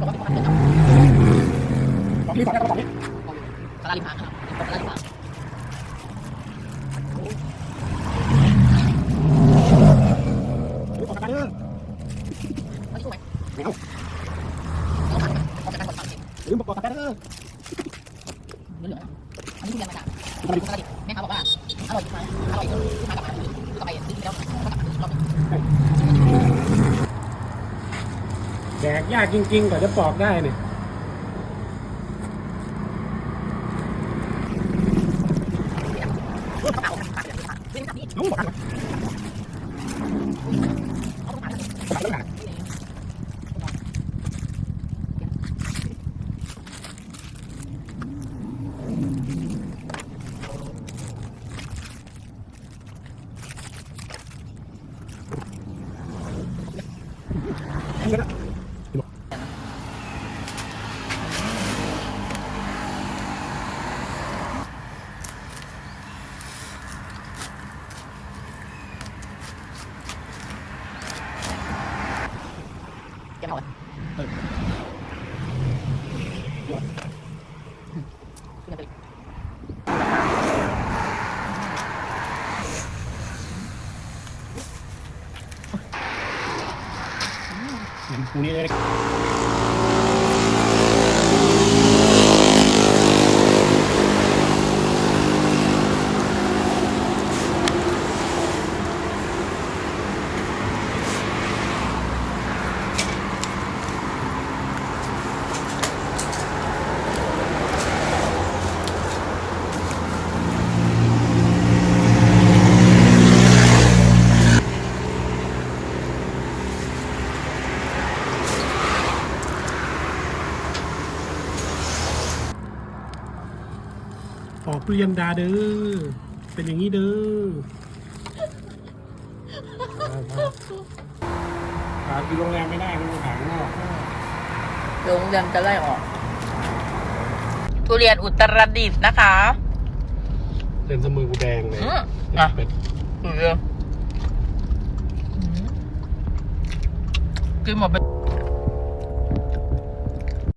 บอกนี่ก่อนนะบอกนี่สาราริมทางครับสาราริมทางหรืมบอกกันเด้อเหลืองอันนี้ทุเรียนมาจากสาราริมแม่ค้าบอกว่าอร่อยไหมอร่อยลูกค้ากลับมาก็ไปซื้อแล้วก็กลับมาซื้อรอบนึง แดกยากจริงๆกว่าจะปอกได้เนี่ย กระเป๋าปากเดี๋ยวปากเรื่องนี้ น้องบอกกัน เอาลูกค้า บอกกันแล้วนะนี่ก็ได้ แก เอ ขึ้นไปกูนี่เลยปอกทุเรียนดาเด้อ เป็นอย่างนี้เด้อขายที่โรงแรมไม่ได้ต้องขายข้างนอกโรงเรียนจะไล่ออก ทุเรียนอุตรดิตถ์นะคะเส้นสมือกูแดงเลยอืมอะ เป็ดทุเรียนกินหมดไป